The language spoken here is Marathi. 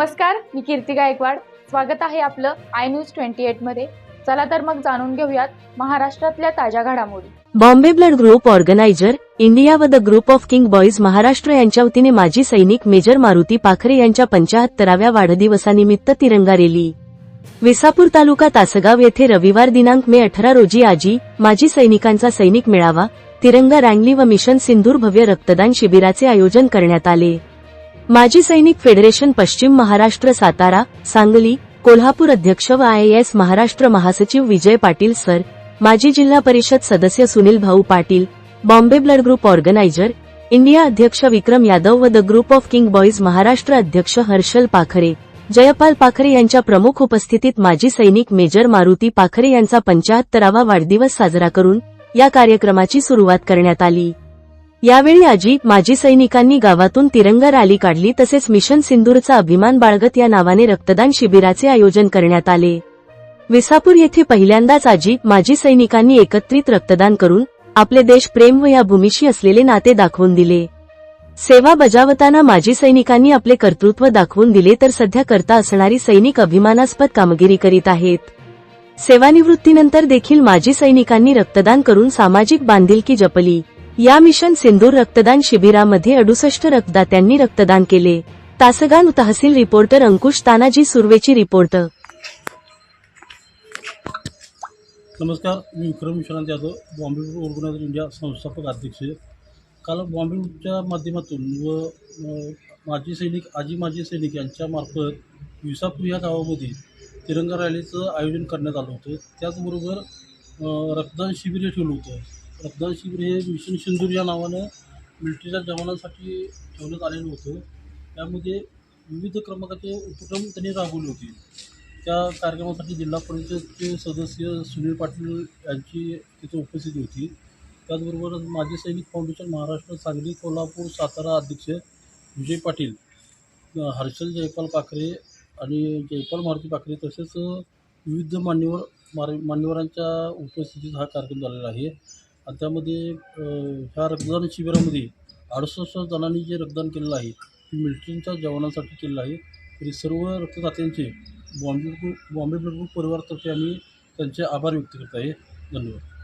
नमस्कार मी कीर्ती गायकवाड. स्वागत आहे आपलं आय न्यूज ट्वेंटी एटमध्ये चला तर मग जाणून घेऊयात महाराष्ट्रातल्या ताज्या घडामोडी. Bombay blood group organiser India व the group of king boys Maharashtra यांच्या वतीने माजी सैनिक मेजर मारुती पाखरे यांच्या पंचाहत्तराव्या वाढदिवसानिमित्त तिरंगा रेली. विसापूर तालुका तासगाव येथे रविवार दिनांक मे अठरा रोजी आजी माजी सैनिकांचा सैनिक मेळावा तिरंगा रँगली व मिशन सिंदूर भव्य रक्तदान शिबिराचे आयोजन करण्यात आले. माजी सैनिक फेडरेशन पश्चिम महाराष्ट्र सातारा सांगली कोल्हापूर अध्यक्ष व आय एस महाराष्ट्र महासचिव विजय पाटील सर माजी जिल्हा परिषद सदस्य Sunil Bhau Patil Bombay blood group organiser India अध्यक्ष विक्रम यादव व the group of king boys Maharashtra अध्यक्ष हर्षल पाखरे जयपाल पाखरे यांच्या प्रमुख उपस्थितीत माजी सैनिक मेजर मारुती पाखरे यांचा पंचाहत्तरावा वाढदिवस साजरा करून या कार्यक्रमाची सुरुवात करण्यात आली. यावेळी आजी माजी सैनिकांनी गावातून तिरंगा रॅली काढली तसेच मिशन सिंदूरचा अभिमान बाळगत या नावाने रक्तदान शिबिराचे आयोजन करण्यात आले. विसापूर येथे पहिल्यांदाच आजी माजी सैनिकांनी एकत्रित रक्तदान करून आपले देश प्रेम व या भूमीशी असलेले नाते दाखवून दिले. सेवा बजावताना माजी सैनिकांनी आपले कर्तृत्व दाखवून दिले तर सध्या करता असणारी सैनिक अभिमानास्पद कामगिरी करीत आहेत. सेवानिवृत्तीनंतर देखील माजी सैनिकांनी रक्तदान करून सामाजिक बांधिलकी जपली. या मिशन सिंदूर रक्तदान शिबिरामध्ये अडुसष्ट रक्तदात्यांनी रक्तदान केले. तासगान तहसील रिपोर्टर अंकुश तानाजी सुर्वेची रिपोर्ट. नमस्कार मी विक्रम विश्वनाथ यादव बॉम्बे ऑर्गनायझर इंडिया संस्थापक अध्यक्ष. काल बॉम्बेच्या माध्यमातून व माजी सैनिक आजी माजी सैनिक यांच्यामार्फत विसापूर या गावामध्ये तिरंगा रॅलीचं आयोजन करण्यात आलं होतं. त्याचबरोबर रक्तदान शिबिर ठेवलं होतं. रक्तदान शिबिर हे मिशन सिंदूर या नावानं मिलिटरीच्या जवानांसाठी ठेवण्यात आलेलं होतं. त्यामध्ये विविध क्रमांकाचे उपक्रम त्यांनी राबवले होते. त्या कार्यक्रमासाठी जिल्हा परिषदचे सदस्य सुनील पाटील यांची तिथे उपस्थिती होती. त्याचबरोबर माजी सैनिक फाउंडेशन महाराष्ट्र सांगली कोल्हापूर सातारा अध्यक्ष विजय पाटील हर्षल जयपाल पाखरे आणि जयपाल मारुती पाखरे तसेच विविध मान्यवर मार मान्यवरांच्या उपस्थितीत हा कार्यक्रम झालेला आहे. आणि त्यामध्ये ह्या रक्तदान शिबिरामध्ये अडुसष्ट जणांनी जे रक्तदान केलेलं आहे ते मिलिटरीच्या जवानांसाठी केलेलं आहे. तरी सर्व रक्तदात्यांचे Bombay group Bombay blood group परिवारातर्फे आम्ही त्यांचे आभार व्यक्त करत आहे. धन्यवाद.